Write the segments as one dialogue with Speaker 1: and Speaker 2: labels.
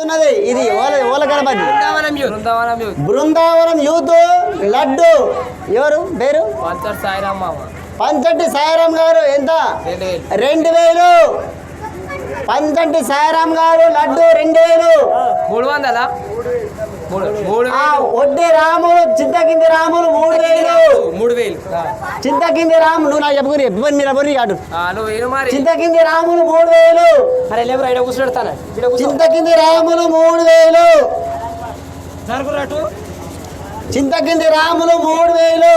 Speaker 1: ఉన్నది ఇది ఓల ఓల గణపతి
Speaker 2: బృందావనం యూత్.
Speaker 1: లడ్డు. ఎవరు? పేరు?
Speaker 2: సాయిరామ్
Speaker 1: పంచంటి సాయిరాం గారు ఎంత?
Speaker 2: రెండు వేలు.
Speaker 1: పంచంటి సాయిరాం గారు లడ్డు రెండు వేలు
Speaker 2: మూడు వందల
Speaker 1: వడ్డీ రాములు చింతకింది రాములు మూడు వేలు
Speaker 2: మూడు వేలు
Speaker 1: చింతకింది రాము నువ్వు నాకు చెప్పుకుని మీరు ఎవరు కాదు. చింతకింది రాములు మూడు వేలు
Speaker 2: అరే లేవు ఇక్కడ కూర్చోడతాను ఇక్కడ కూర్చో.
Speaker 1: చింతకింది రాములు మూడు వేలు చింతకింది రాములు మూడు వేలు.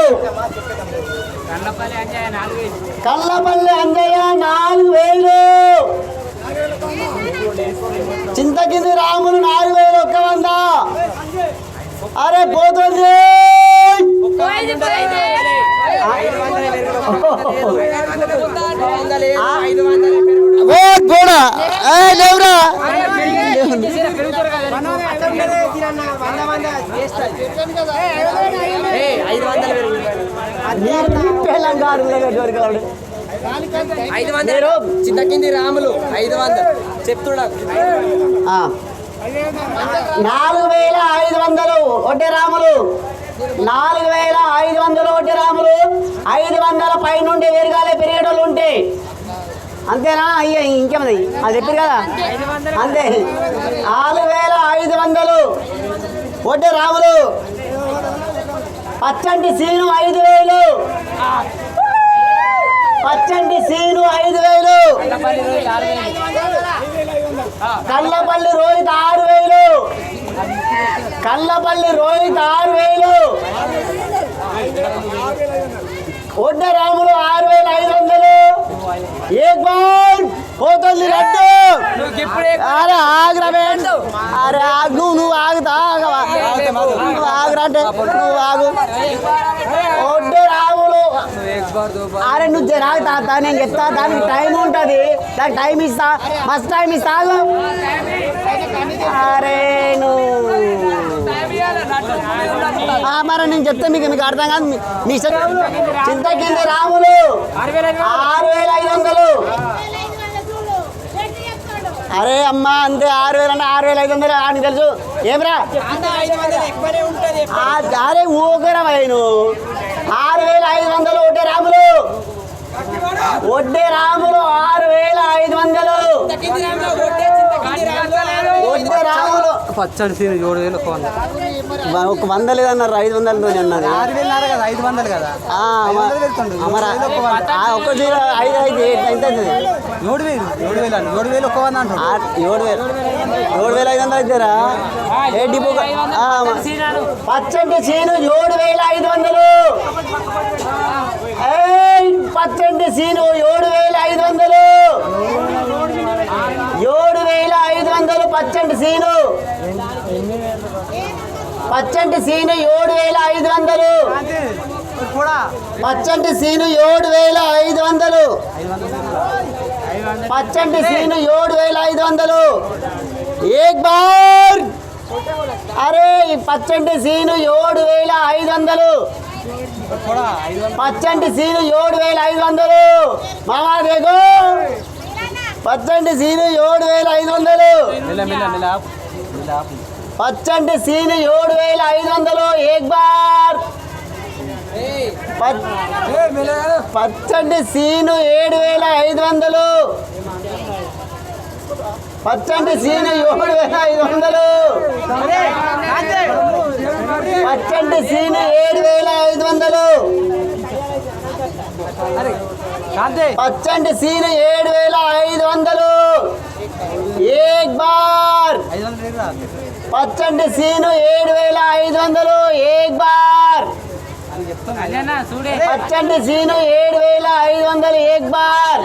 Speaker 1: కల్లపల్లి అంజయ్య నాలుగు వేలు. చింతకింది రాములు నాలుగు వేలు ఒక్క వంద. అరే పోతుంది. లేవురా
Speaker 2: ఐదు ఐదు వందలు. రాములు ఐదు వందలు. చెప్తున్నా.
Speaker 1: నాలుగు వేల ఐదు వందలు ఒట్టి రాములు. నాలుగు వేల ఐదు వందలు ఒట్టి రాములు. ఐదు వందల పై నుండి పెరగాలి పెరిగేటోళ్ళు ఉంటే. అంతేనా? అయ్యో ఇంకేమది? అది చెప్పారు కదా. అంతే. నాలుగు వేల ఐదు వందలు ఒట్టి రాములు. పచ్చంటి సీను ఐదు వేలు పచ్చంటి సీను ఐదు వేలు
Speaker 2: కన్నపల్లి రోజు ఆరు వేలు
Speaker 1: కల్లపల్లి రోహిత్ ఆరు వేలు కళ్ళపల్లి రోహిత్ ఆరు వేలు. ఒడ్డ రాములు ఆరు వేల ఐదు వందలు. ఏ బార్ పోతుంది లడ్డు అరే ఆగురా అరే ఆగు నువ్వు ఆగుతా నువ్వు ఆగురంటే నువ్వు ఆగు. ఒడ్డు రాములు. అరే నువ్వు జరా తాత నేను చెప్తా దానికి టైం ఉంటుంది. దానికి టైం ఇస్తా. ఫస్ట్ టైం ఇస్తా అరే నువ్వు. మరి నేను చెప్తే మీకు మీకు అర్థం కాదు? మీ- చింత కింద రాములు. ఆరు వేల ఐదు వందలు. అరే అమ్మా అంతే ఆరు వేలు అంటే ఆరు వేల ఐదు వందలు. అని తెలుసు. ఏమిరా? ఆ, అరే ఊకరా నువ్వు. ఆరు వేల ఐదు వందలు ఒకటే రాములు. వడ్డే రాములు ఆరు వేల ఐదు వందలు. వడ్డే రాములు
Speaker 2: పచ్చడి సీన్ ఏడు వేలు ఒక వంద.
Speaker 1: ఒక లేదన్నారు ఐదు వందలతో అన్నది
Speaker 2: ఆరు వేలు అన్నారు కదా ఐదు వందలు కదా.
Speaker 1: జీరో ఐదు ఐదు ఎంత అవుతుంది?
Speaker 2: ఏడు వేలు ఏడు వేలు ఏడు వేలు ఒక వంద
Speaker 1: ఏడు వేలు. ఏడు వేల ఐదు వందలు అవుతారా ఏ డిపో పచ్చంటి సీను ఏడు వేల ఐదు వందలు. ఏయ్, పచ్చంటి సీను ఏడు వేల ఐదు వందలు. ఏడు వేల ఐదు వందలు పచ్చంటి సీను. పచ్చంటి సీను ఏడు వేల ఐదు వందలు. పచ్చంటి సీను ఏడు వేల ఐదు వందలు. పచ్చంటి సీను ఏడు వేల ఐదు వందలు. ఏక్ బార్ అరే ఈ పచ్చంటి సీను ఏడు వేల ఐదు వందలు. పచ్చంటి సీను ఏడు వేల ఐదు వందలు. మామా పచ్చంటి సీను ఏడు వేల ఐదు వందలు. పచ్చంటి సీను ఏడు వేల ఐదు వందలు ఏక్ బార్ పచ్- పచ్చంటి సీను ఏడు వేల ఐదు వందలు. పచ్చంటి సీను ఏడు వేల ఐదు వందలు. పచ్చంటి సీను ఏడు వేల ఐదు వందలు. పచ్చంటి సీను ఏడు వేల ఐదు వందలు. ఏక్ బార్. పచ్చంటి సీను ఏడు వేల ఐదు వందలు. ఏక్ బార్. పచ్చంటి సీను ఏడు వేల ఐదు వందలు. ఏక్ బార్.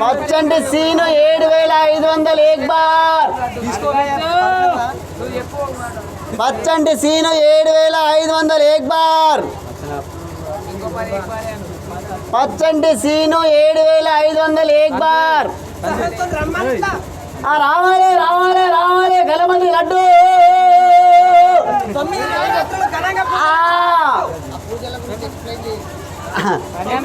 Speaker 1: పచ్చంటి సీను ఏడు వేల ఐదు వందలు ఏక్ బార్. పచ్చంటి సీను ఏడు వేల ఐదు వందల ఏక్ బార్. పచ్చంటి సీను ఏడు వేల ఐదు వందలు ఏక్ బార్. ఆ, రావాలి రావాలి రావాలి గలమంది లడ్డు. ఆ.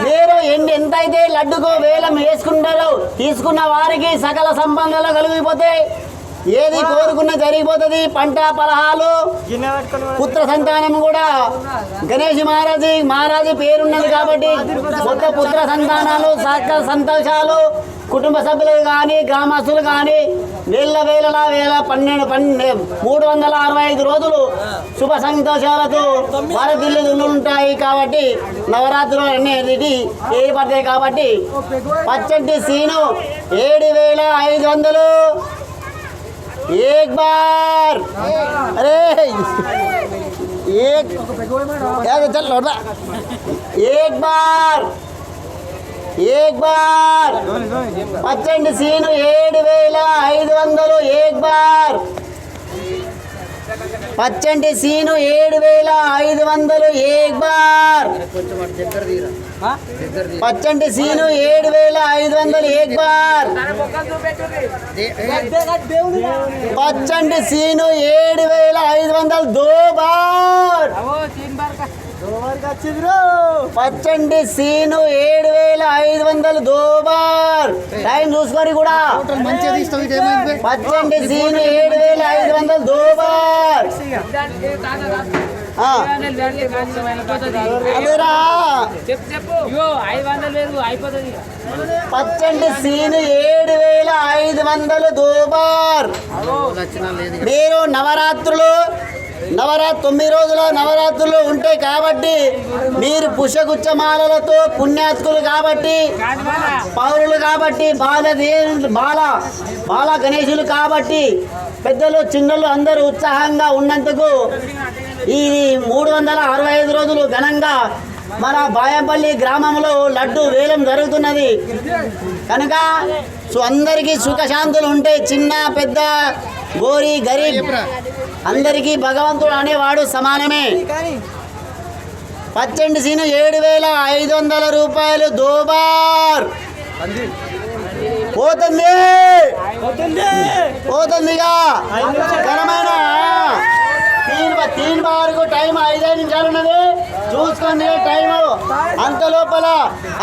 Speaker 1: మీరు ఎన్ని ఎంత అయితే లడ్డుకు వేలం వేసుకుంటారో తీసుకున్న వారికి సకల సంబంధాలు కలిగిపోతాయి ఏది కోరుకున్న జరిగిపోతుంది. పంట పలహాలు పుత్ర సంతానం కూడా. గణేష్ మహారాజు మహారాజు పేరున్నది కాబట్టి కొత్త పుత్ర సంతానాలు సకల సంతోషాలు కుటుంబ సభ్యులు కానీ గ్రామస్తులు కానీ వేల వేల వేల పన్నెండు పన్నెండు మూడు వందల అరవై ఐదు రోజులు శుభ సంతోషాలతో వారి ఉంటాయి కాబట్టి నవరాత్రులు అనేది ఏర్పడతాయి కాబట్టి పచ్చంటి సీను ఏడు వేల ఐదు వందలు. ఏక్ బార్. ఏక్ బార్. ఏక్బార్. పచ్చండి సీను ఏడు వేల ఐదు వందలు ఏక్బార్. పచ్చండి సీను ఏడు వేల ఐదు వందలు ఏక్బార్. పచ్చండి సీను ఏడు వేల ఐదు వందలు ఏక్బార్. పచ్చండి సీను ఏడు వేల ఐదు వందలు దోబార్. పచ్చండి సీను ఏడు వేల ఐదు వందలు దో బార్ టైం చూసుకొని కూడా. పచ్చండి సీను ఏడు వేల ఐదు వందలు దో బార్ ఆ, అదేరా.
Speaker 3: చెప్పు చెప్పు ఇగో ఐదు వందలు లేదు అయిపోతుంది
Speaker 1: పచ్చండి సీను ఏడు వేల ఐదు వందలు దోబార్. మీరు నవరాత్రులు నవరా తొమ్మిది రోజుల నవరాత్రులు ఉంటాయి కాబట్టి మీరు పుష్యగుచ్చమాలలతో పుణ్యాత్కులు కాబట్టి పౌరులు కాబట్టి బాల బాల బాల గణేశులు కాబట్టి పెద్దలు చిన్నలు అందరూ ఉత్సాహంగా ఉన్నందుకు ఈ మూడు వందల అరవై ఐదు రోజులు ఘనంగా మన బాయంపల్లి గ్రామంలో లడ్డు వేలం జరుగుతున్నది. కనుక అందరికీ సుఖశాంతులు ఉంటే చిన్న పెద్ద గోరి గరీబ్ అందరికీ భగవంతుడు అనేవాడు సమానమే. పచ్చండి సీను ఏడు వేల ఐదు వందల రూపాయలు దోబార్. పోతుంది. పోతుందిగా తీన్ బా- తీన్ బార్కు టైం ఐదైదు నిమిషాలు ఉన్నది చూసుకోండి టైం అంత లోపల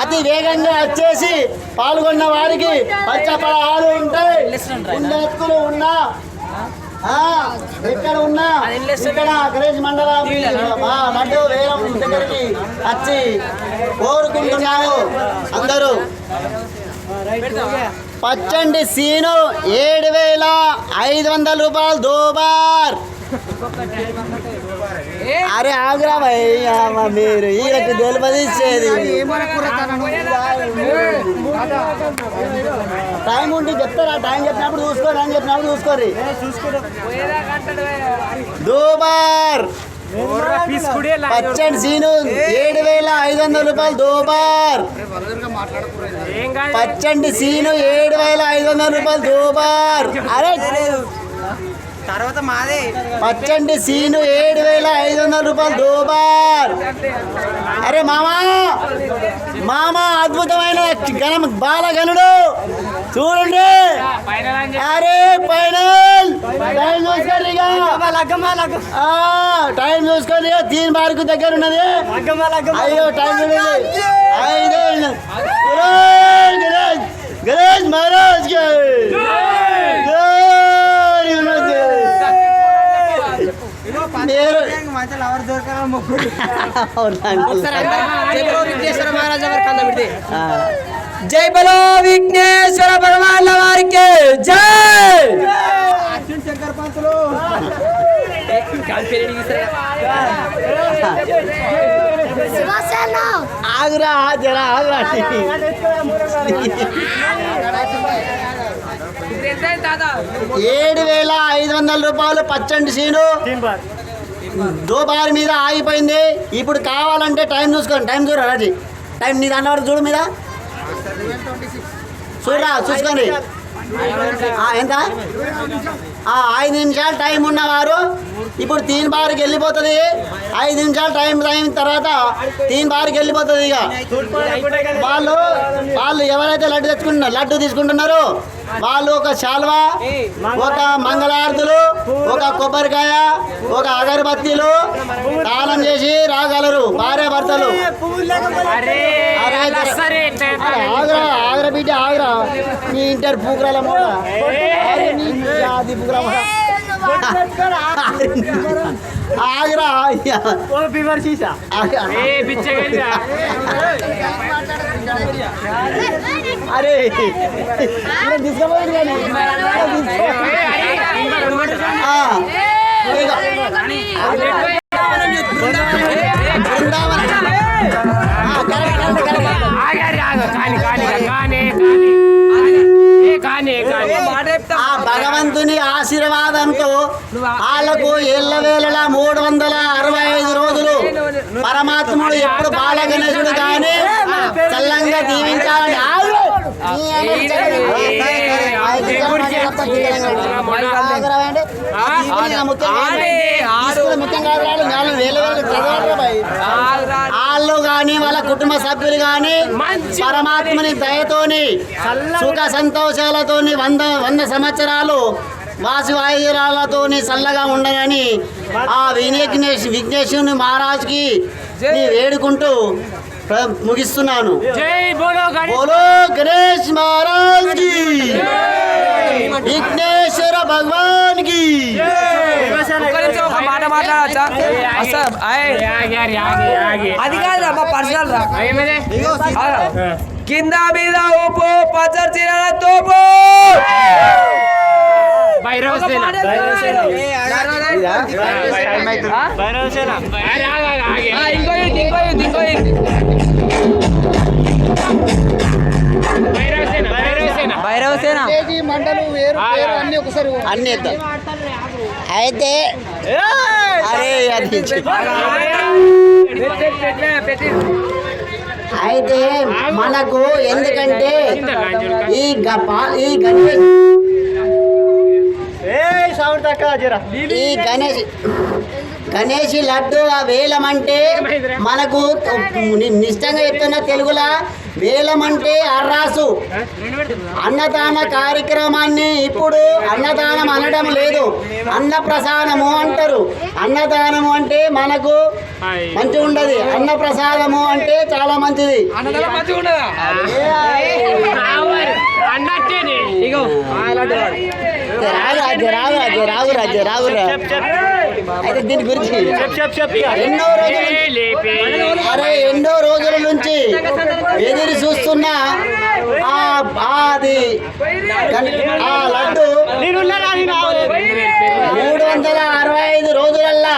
Speaker 1: అతి వేగంగా వచ్చేసి పాల్గొన్న వారికి పచ్చపడాలు ఉంటాయి. పుణ్యాత్కులు ఉన్నా ఆ, ఎక్కడ ఉన్నా ఇక్కడ గణేష్ మండలం మా లడ్డు వేలం దగ్గరికి వచ్చి కోరుకుంటున్నాము అందరూ. పచ్చండి సీను ఏడు వేల ఐదు వందల రూపాయలు దోబార్ అరే ఆగురా భయ్యా మీరు ఈయనకు తెలియదు ఇచ్చేది. టైం ఉంటే చెప్తారా? టైం చెప్పినప్పుడు చూసుకోరు అని చెప్పినప్పుడు చూసుకోరు దూబార్. పచ్చని సీను ఏడు వేల ఐదు వందల రూపాయలు దోబార్. పచ్చండి సీను ఏడు వేల ఐదు వందల రూపాయలు దోబార్. అరే
Speaker 2: తర్వాత మాదే.
Speaker 1: పచ్చండి సీను ఏడు వేల ఐదు వందల రూపాయలు దోబార్ అరే మామా మామా అద్భుతమైన గణం బాలగణుడు. చూడండి. అరే ఫైనల్. టైం చూసుకోండి టైం చూసుకోండి. తీన్ బార్కు దగ్గర ఉన్నది. అయ్యో టైం ఐదు గణేష్ మహారాజ్కి జై గణేష్. మీరు
Speaker 2: విఘ్నేశ్వర మహారాజా వారి కంద పెడితే
Speaker 1: ఆ.
Speaker 2: జై బలో విఘ్నేశ్వర భగవాన్ల వారికి జై
Speaker 1: ఆగురా జరా ఆగురా ఏడు వేల ఐదు వందల రూపాయలు పచ్చండి సీను. దోబార్ మీద ఆగిపోయింది. ఇప్పుడు కావాలంటే టైం చూసుకోండి. టైం చూడ రాజీ టైం నీ దాని వరకు చూడు మీద. చూడరా చూసుకోండి. ఎంత? ఐదు నిమిషాలు టైం ఉన్నవారు ఇప్పుడు తీన్ బారికి వెళ్ళిపోతుంది. ఐదు నిమిషాలు టైం టైం తర్వాత తీన్ బారికి వెళ్ళిపోతుంది ఇక. వాళ్ళు వాళ్ళు ఎవరైతే లడ్డు తెచ్చుకుంటున్నారు లడ్డు తీసుకుంటున్నారో వాళ్ళు ఒక శాల్వా ఒక మంగళారతులు ఒక కొబ్బరికాయ ఒక అగరబత్తీలు దానం చేసి రాగలరు భార్య భర్తలు. ఆగ్రా ఆగ్రా బిడ్డ ఆగ్రా. నీ ఇంటర్ పూకురాల మూడ పూకురా అయ్యా.
Speaker 3: పిచ్చగలిగా
Speaker 1: అరే ఇలా తీసుకుపోయింది కానీ తీసుకో. భగవంతుని ఆశీర్వాదంతో వాళ్ళకు ఏళ్ళ వేళలా మూడు వందల అరవై ఐదు రోజులు పరమాత్ముడు ఎప్పుడు బాల గణేశుడు కానీ చల్లంగా దీవించాలని వాళ్ళు గాని వాళ్ళ కుటుంబ సభ్యులు
Speaker 3: మంచి
Speaker 1: పరమాత్మని దయతోని సుఖ సంతోషాలతోని వంద వంద సంవత్సరాలు వాసి వాయురాలతోని చల్లగా ఉండనని ఆ విఘ్నేష్ విఘ్నేశ్వరుని మహారాజుకి వేడుకుంటూ ముగిస్తున్నాను.
Speaker 3: జై బోలో గణేష్.
Speaker 1: బోలో గణేష్ మహారాజ్కి విఘ్నేశ్వర
Speaker 2: భగవాన్కి మాట మాట్లాడచ్చా అసలు అది కాదురా మా పర్సనల్ రా. కింద మీద పచ్చడి చీరల తోపు. ఇంకో
Speaker 1: అన్ని. అయితే అరే అది అయితే మనకు ఎందుకంటే ఈ ఈ గణేష్ ఈ గణేష్ గణేష్ లడ్డు ఆ వేలం అంటే మనకు నిష్టంగా చెప్తున్న తెలుగులో? వేలం అంటే అర్రాసు. అన్నదాన కార్యక్రమాన్ని ఇప్పుడు అన్నదానం అనడం లేదు. అన్నప్రసాదము అంటారు. అన్నదానము అంటే మనకు మంచిగా ఉండదు. అన్నప్రసాదము అంటే చాలా మంచిది. రాగు రాజు రాగు రాజు రాగు రాజు రాగు రా అయితే దీని గురించి ఎన్నో రోజుల అరే ఎన్నో రోజుల నుంచి ఎదురు చూస్తున్న అది ఆ లడ్డు మూడు వందల అరవై ఐదు రోజులల్లా.